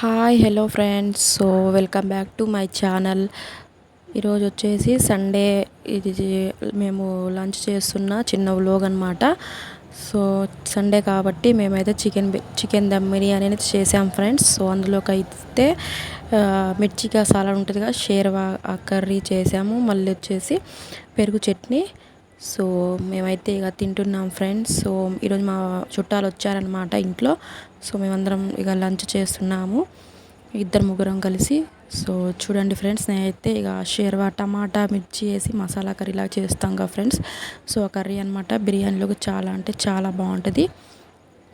Hi hello friends so welcome back to my channel ఈరోజు వచ్చేసి Sunday ఇది మేము లంచ్ చేస్తున్న చిన్న వ్లోగ్ అనమాట సో సండే కాబట్టి మేమైతే చికెన్ చికెన్ దమ్ బిర్యానీ అనేది చేసాం ఫ్రెండ్స్ సో అందులోకి అయితే మిర్చిగా సాలడ్ ఉంటుంది కదా షేర్వా కర్రీ చేసాము. మళ్ళీ వచ్చేసి పెరుగు చట్నీ సో మేమైతే ఇక తింటున్నాం ఫ్రెండ్స్. సో ఈరోజు మా చుట్టాలు వచ్చారనమాట ఇంట్లో. సో మేమందరం ఇక లంచ్ చేస్తున్నాము. ఇద్దరు ముగ్గురం కలిసి. సో చూడండి ఫ్రెండ్స్ నేనైతే ఇక షేర్వా టమాటా మిర్చి వేసి మసాలా కర్రీలా చేస్తాం కదా ఫ్రెండ్స్. సో ఆ కర్రీ అనమాట బిర్యానీలోకి చాలా అంటే చాలా బాగుంటుంది.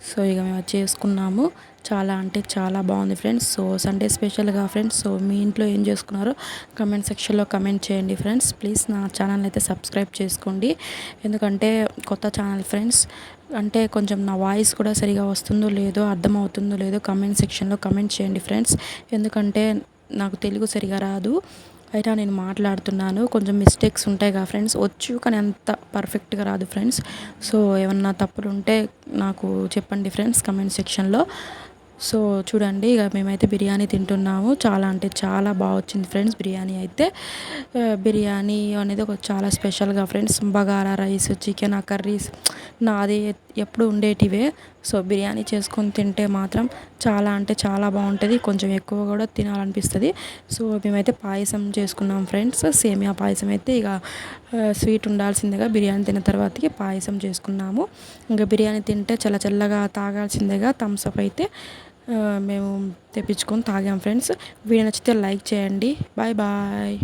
సో ఇక మేము చేసుకున్నాము. చాలా అంటే చాలా బాగుంది ఫ్రెండ్స్. సో సండే స్పెషల్గా ఫ్రెండ్స్. సో మీ ఇంట్లో ఏం చేసుకున్నారో కమెంట్ సెక్షన్లో కమెంట్ చేయండి ఫ్రెండ్స్. ప్లీజ్ నా ఛానల్ అయితే సబ్స్క్రైబ్ చేసుకోండి. ఎందుకంటే కొత్త ఛానల్ ఫ్రెండ్స్ అంటే కొంచెం నా వాయిస్ కూడా సరిగా వస్తుందో లేదో అర్థమవుతుందో లేదో కమెంట్ సెక్షన్లో కమెంట్ చేయండి ఫ్రెండ్స్. ఎందుకంటే నాకు తెలుగు సరిగా రాదు. అయినా నేను మాట్లాడుతున్నాను. కొంచెం మిస్టేక్స్ ఉంటాయి కదా ఫ్రెండ్స్. వచ్చు కానీ అంత పర్ఫెక్ట్గా రాదు ఫ్రెండ్స్. సో ఏమన్నా తప్పులు ఉంటే నాకు చెప్పండి ఫ్రెండ్స్ కమెంట్ సెక్షన్లో. సో చూడండి ఇక మేమైతే బిర్యానీ తింటున్నాము. చాలా అంటే చాలా బాగా వచ్చింది ఫ్రెండ్స్ బిర్యానీ అయితే. బిర్యానీ అనేది ఒక చాలా స్పెషల్గా ఫ్రెండ్స్. బగారా రైస్ చికెన్ ఆ కర్రీస్ నాది ఎప్పుడు ఉండేటివే. సో బిర్యానీ చేసుకొని తింటే మాత్రం చాలా అంటే చాలా బాగుంటుంది. కొంచెం ఎక్కువ కూడా తినాలనిపిస్తుంది. సో మేమైతే పాయసం చేసుకున్నాం ఫ్రెండ్స్. సేమియా పాయసం అయితే ఇక స్వీట్ ఉండాల్సిందిగా బిర్యానీ తిన్న తర్వాతకి పాయసం చేసుకున్నాము. ఇంకా బిర్యానీ తింటే చల్ల చల్లగా తాగాల్సిందేగా. థమ్స్అప్ అయితే. మేము తెప్పించుకొని తాగాం ఫ్రెండ్స్. వీడియో నచ్చితే లైక్ చేయండి. Bye bye.